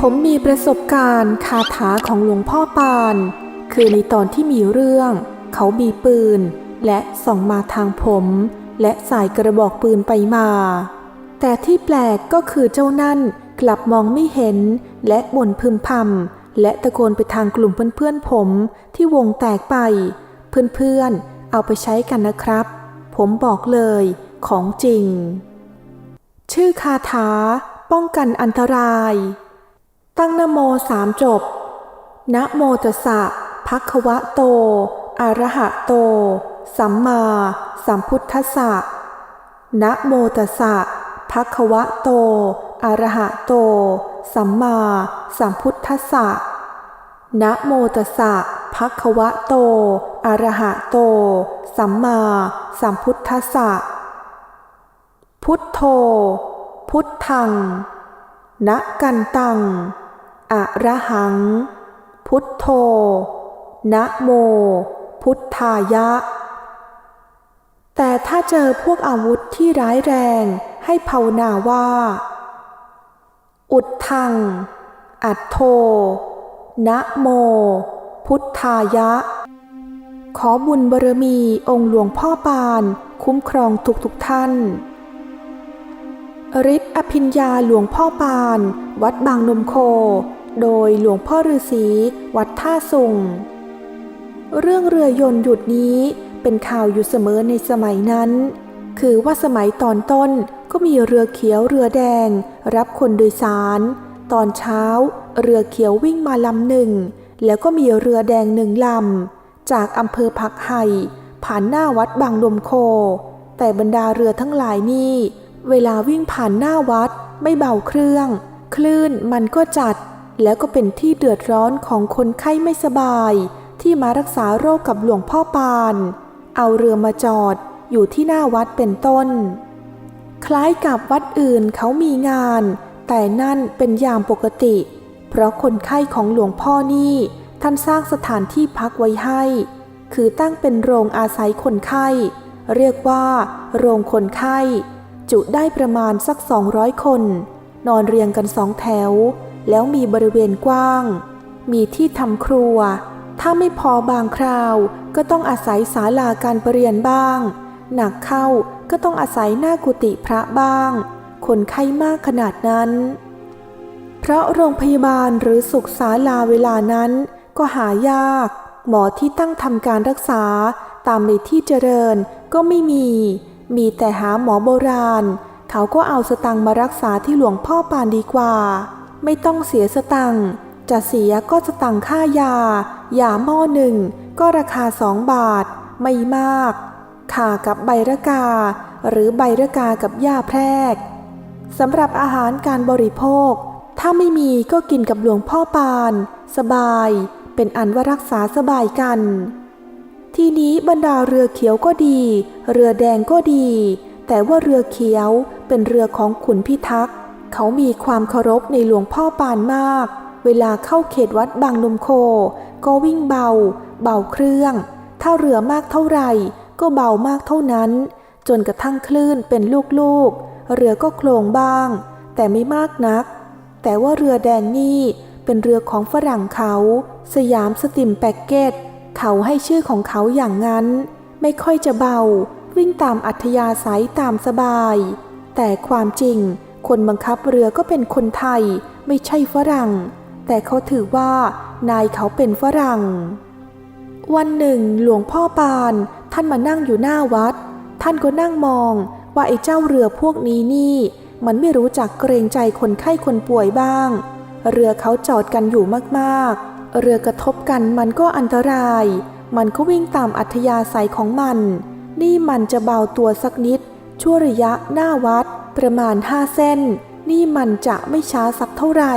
ผมมีประสบการณ์คาถาของหลวงพ่อปาน คือในตอนที่มีเรื่อง เขามีปืน และส่องมาทางผม และสายกระบอกปืนไปมา แต่ที่แปลกก็คือเจ้านั่นกลับมองไม่เห็นและบ่นพึมพำ และตะโกนไปทางกลุ่มเพื่อนๆผมที่วงแตกไป เพื่อนๆเอาไปใช้กันนะครับ ผมบอกเลยของจริง ชื่อคาถา ป้องกันอันตราย ตั้งนโมสามจบ นะโมตัสสะภะคะวะโต อะระหะโต สัมมาสัมพุทธัสสะนะโมตัสสะภะคะวะโต อะระหะโต สัมมาสัมพุทธัสสะ นะโมตัสสะภะคะวะโต อะระหะโต สัมมาสัมพุทธัสสะ พุทโธ พุทธัง นะกันตัง อะระหัง พุทโธ นะโม พุทธายะ แต่ถ้าเจอพวกอาวุธที่ร้ายแรงให้ภาวนาว่า อุดทัง อัดโท นะโม พุทธายะ ขอบุญบารมีองค์หลวงพ่อปาน คุ้มครองทุกทุกๆท่านฤทธิ์อภิญญาหลวงพ่อปาน วัดบางนมโค โดยหลวงพ่อฤาษีวัดท่าสุง เรื่องเรือยนต์หยุดนี้เป็นข่าวอยู่เสมอในสมัยนั้น คือว่าสมัยตอนต้นก็มีเรือเขียวเรือแดง รับคนโดยสาร ตอนเช้า เรือเขียววิ่งมาลำหนึ่ง แล้วก็มีเรือแดงหนึ่งลำ จากอำเภอผักไห่ผ่านหน้าวัดบางนมโค แต่บรรดาเรือทั้งหลายนี่ เวลาวิ่งผ่านหน้าวัดไม่เบาเครื่อง คลื่นมันก็จัด แล้วก็เป็นที่เดือดร้อนของคนไข้ไม่สบาย ที่มารักษาโรคกับหลวงพ่อปาน เอาเรือมาจอดอยู่ที่หน้าวัดเป็นต้น คล้ายกับวัดอื่นเขามีงาน แต่นั่นเป็นยามปกติ เพราะคนไข้ของหลวงพ่อนี่ท่านสร้างสถานที่พักไว้ให้ คือตั้งเป็นโรงอาศัยคนไข้ เรียกว่า โรงคนไข้ จุได้ประมาณสัก 200 คน นอนเรียงกันสองแถว แล้วมีบริเวณกว้าง มีที่ทำครัว ถ้าไม่พอบางคราวก็ต้องอาศัยศาลาการประเรียนบ้าง หนักเข้าก็ต้องอาศัยหน้ากุฏิพระบ้าง คนไข้มากขนาดนั้น เพราะโรงพยาบาลหรือสุขศาลาเวลานั้นก็หายาก หมอที่ตั้งทำการรักษาตามในที่เจริญก็ไม่มี มีแต่หาหมอโบราณ เขาก็เอาสตังมารักษาที่หลวงพ่อปานดีกว่า ไม่ต้องเสียสตังจะเสียก็สตังค่ายา ยาหม้อหนึ่งก็ราคาสองบาท ไม่มากค่ากับใบระกา หรือใบระกากับยาแพรก สำหรับอาหารการบริโภค ถ้าไม่มีก็กินกับหลวงพ่อปาน สบาย เป็นอันว่ารักษาสบายกัน ทีนี้บรรดาเรือเขียวก็ดี เรือแดงก็ดี แต่ว่าเรือเขียวเป็นเรือของขุนพิทักษ์เขามีความเคารพในหลวงพ่อปานมาก เวลาเข้าเขตวัดบางนมโค ก็วิ่งเบา เบาเครื่อง ถ้าเรือมากเท่าไหร่ ก็เบามากเท่านั้น จนกระทั่งคลื่นเป็นลูกๆ เรือก็โคลงบ้าง แต่ไม่มากนัก แต่ว่าเรือแดงนี่เป็นเรือของฝรั่งเขา สยามสติมแพ็กเกจเขาให้ชื่อของเขาอย่างนั้น ไม่ค่อยจะเบา วิ่งตามอัธยาศัยตามสบาย แต่ความจริง คนบังคับเรือก็เป็นคนไทย ไม่ใช่ฝรั่ง แต่เขาถือว่านายเขาเป็นฝรั่ง วันหนึ่ง หลวงพ่อปาน ท่านมานั่งอยู่หน้าวัด ท่านก็นั่งมอง ว่าไอ้เจ้าเรือพวกนี้นี่ มันไม่รู้จักเกรงใจคนไข้คนป่วยบ้าง เรือเขาจอดกันอยู่มากๆ เรือกระทบกันมันก็อันตราย มันก็วิ่งตามอัธยาศัยของมัน นี่มันจะเบาตัวสักนิด ชั่วระยะหน้าวัด ประมาณห้าเส้น นี่มันจะไม่ช้าสักเท่าไหร่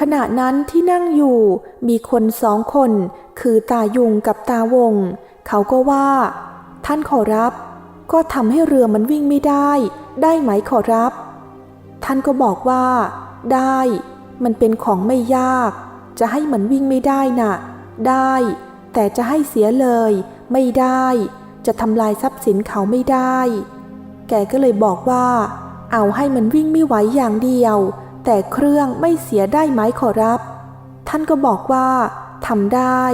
ขณะนั้นที่นั่งอยู่มีคนสองคน คือตายุงกับตาวง เขาก็ว่า ท่านขอรับ ก็ทำให้เรือมันวิ่งไม่ได้ ได้ไหมขอรับ ท่านก็บอกว่า ได้ มันเป็นของไม่ยาก จะให้มันวิ่งไม่ได้น่ะ ได้ แต่จะให้เสียเลย ไม่ได้ จะทำลายทรัพย์สินเขาไม่ได้ แกก็เลยบอกว่า เอาให้มันวิ่งไม่ไหวอย่างเดียว แต่เครื่องไม่เสียได้ไหมขอรับ ท่านก็บอกว่าทำได้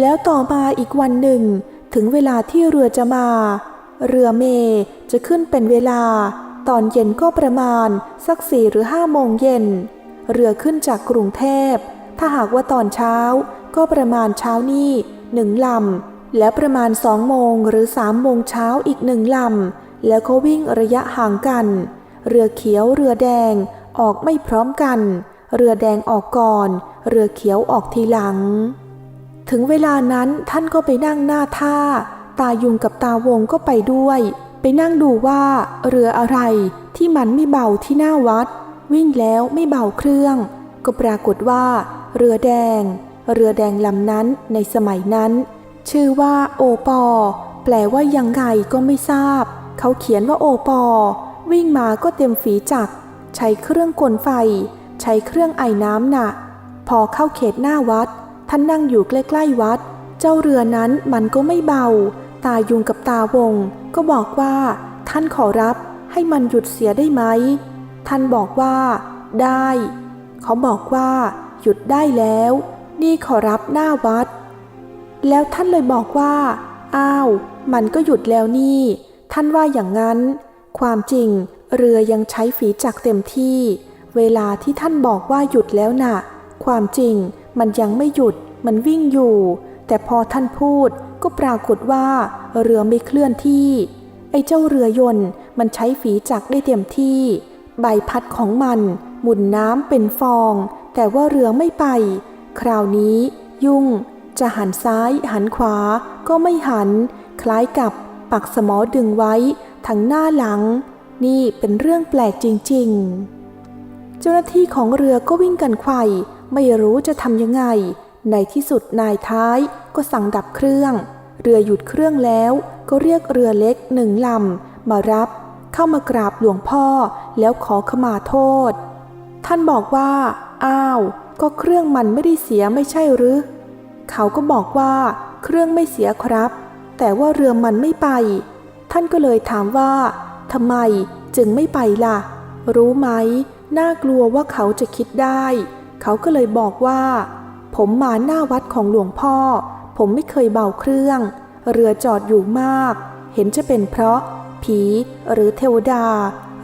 แล้วต่อมาอีกวันหนึ่ง ถึงเวลาที่เรือจะมา เรือเมจะขึ้นเป็นเวลา ตอนเย็นก็ประมาณสักสี่หรือห้าโมงเย็น เรือขึ้นจากกรุงเทพ ถ้าหากว่าตอนเช้าก็ประมาณเช้านี่หนึ่งลำ และประมาณสองโมงหรือสามโมงเช้าอีกหนึ่งลำ แล้วก็วิ่งระยะห่างกัน เรือเขียวเรือแดงออกไม่พร้อมกัน เรือแดงออกก่อน เรือเขียวออกทีหลัง ถึงเวลานั้นท่านก็ไปนั่งหน้าท่า ตายุงกับตาวงก็ไปด้วย ไปนั่งดูว่าเรืออะไรที่มันไม่เบาที่หน้าวัด วิ่งแล้วไม่เบาเครื่อง ก็ปรากฏว่า เรือแดง เรือแดงลำนั้นในสมัยนั้น ชื่อว่าโอปอ แปลว่ายังไงก็ไม่ทราบ เขาเขียนว่าโอปอ วิ่งมาก็เต็มฝีจัก ใช้เครื่องกลไฟ ใช้เครื่องไอ้น้ำหนะพอเข้าเขตหน้าวัด ท่านนั่งอยู่ใกล้ ๆ วัด เจ้าเรือนั้นมันก็ไม่เบา ตายุงกับตาวง ก็บอกว่า ท่านขอรับให้มันหยุดเสียได้ไหม ท่านบอกว่า ได้ เขาบอกว่า หยุดได้แล้ว นี่ขอรับหน้าวัด แล้วท่านเลยบอกว่า อ้าว มันก็หยุดแล้วนี่ ท่านว่าอย่างนั้น ความจริง เรือยังใช้ฝีจักเต็มที่ เวลาที่ท่านบอกว่าหยุดแล้วน่ะ ความจริง มันยังไม่หยุด มันวิ่งอยู่ แต่พอท่านพูดก็ปรากฏว่า เรือไม่เคลื่อนที่ ไอ้เจ้าเรือยนต์มันใช้ฝีจักรได้เต็มที่ ใบพัดของมันหมุนน้ำเป็นฟอง แต่ว่าเรือไม่ไป คราวนี้ ยุ่ง จะหันซ้ายหันขวา ก็ไม่หัน คล้ายกับปักสมอดึงไว้ทั้งหน้าหลัง นี่เป็นเรื่องแปลกจริง ๆ เจ้าหน้าที่ของเรือก็วิ่งกันไขว่ ไม่รู้จะทำยังไง ในที่สุดนายท้ายก็สั่งดับเครื่อง เรือหยุดเครื่องแล้วก็เรียกเรือเล็กหนึ่งลำมารับ เข้ามากราบหลวงพ่อแล้วขอขมาโทษ ท่านบอกว่า อ้าว ก็เครื่องมันไม่ได้เสียไม่ใช่หรือ เขาก็บอกว่า เครื่องไม่เสียครับ แต่ว่าเรือมันไม่ไป ท่านก็เลยถามว่าทำไมจึงไม่ไปล่ะ รู้ไหม น่ากลัวว่าเขาจะคิดได้ เขาก็เลยบอกว่า ผมมาหน้าวัดของหลวงพ่อ ผมไม่เคยเบาเครื่อง เรือจอดอยู่มาก เห็นจะเป็นเพราะ ผีหรือเทวดา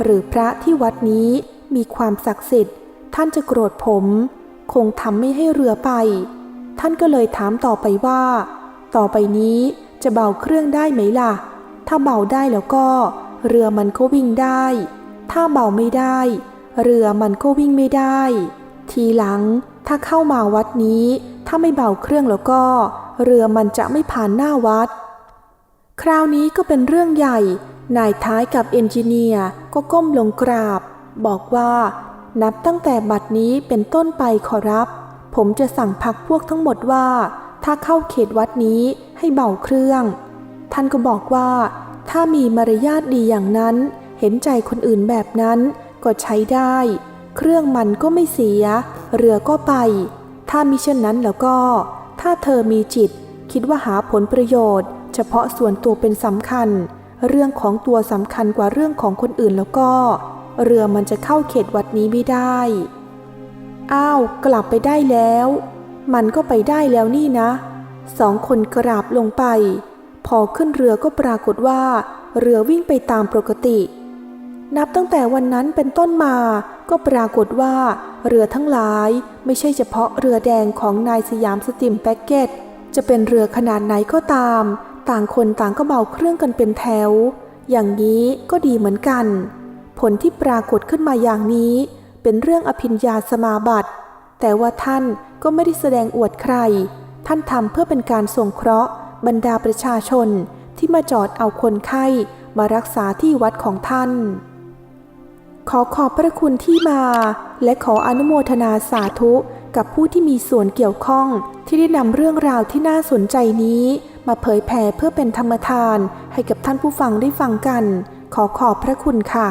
หรือพระที่วัดนี้มีความศักดิ์สิทธิ์ ท่านจะโกรธผม คงทำไม่ให้เรือไป ท่านก็เลยถามต่อไปว่า ต่อไปนี้จะเบาเครื่องได้ไหมล่ะ ถ้าเบาได้แล้วก็ เรือมันก็วิ่งได้ ถ้าเบาไม่ได้ เรือมันก็วิ่งไม่ได้ ทีหลัง ถ้าเข้ามาวัดนี้ ถ้าไม่เบาเครื่องแล้วก็ เรือมันจะไม่ผ่านหน้าวัด คราวนี้ก็เป็นเรื่องใหญ่ นายท้ายกับเอนจิเนียร์ก็ก้มลงกราบ บอกว่านับตั้งแต่บัดนี้เป็นต้นไปขอรับ ผมจะสั่งพักพวกทั้งหมดว่า ถ้าเข้าเขตวัดนี้ให้เบาเครื่อง ท่านก็บอกว่า ถ้ามีมารยาทดีอย่างนั้น เห็นใจคนอื่นแบบนั้นก็ใช้ได้ เครื่องมันก็ไม่เสีย เรือก็ไป ถ้ามิเช่นนั้นแล้วก็ ถ้าเธอมีจิต คิดว่าหาผลประโยชน์ เฉพาะส่วนตัวเป็นสำคัญ เรื่องของตัวสำคัญกว่าเรื่องของคนอื่นแล้วก็ เรือมันจะเข้าเขตวัดนี้ไม่ได้ อ้าว กลับไปได้แล้ว มันก็ไปได้แล้วนี่นะสองคนกราบลงไป พอขึ้นเรือก็ปรากฏว่า เรือวิ่งไปตามปกติ นับตั้งแต่วันนั้นเป็นต้นมาก็ปรากฏว่า เรือทั้งหลายไม่ใช่เฉพาะเรือแดงของนายสยามสติมแพ็กเกจจะเป็นเรือขนาดไหนก็ตาม ต่างคนต่างก็เบาเครื่องกันเป็นแถว อย่างนี้ก็ดีเหมือนกัน ผลที่ปรากฏขึ้นมาอย่างนี้ เป็นเรื่องอภิญญาสมาบัติ แต่ว่าท่านก็ไม่ได้แสดงอวดใคร ท่านทำเพื่อเป็นการส่งเคราะห์ บรรดาประชาชนที่มาจอดเอาคนไข้มารักษาที่วัดของท่าน ขอขอบพระคุณที่มา และขออนุโมทนาสาธุกับผู้ที่มีส่วนเกี่ยวข้อง ที่ได้นำเรื่องราวที่น่าสนใจนี้ มาเผยแผ่เพื่อเป็นธรรมทานให้กับท่านผู้ฟังได้ฟังกัน ขอขอบพระคุณค่ะ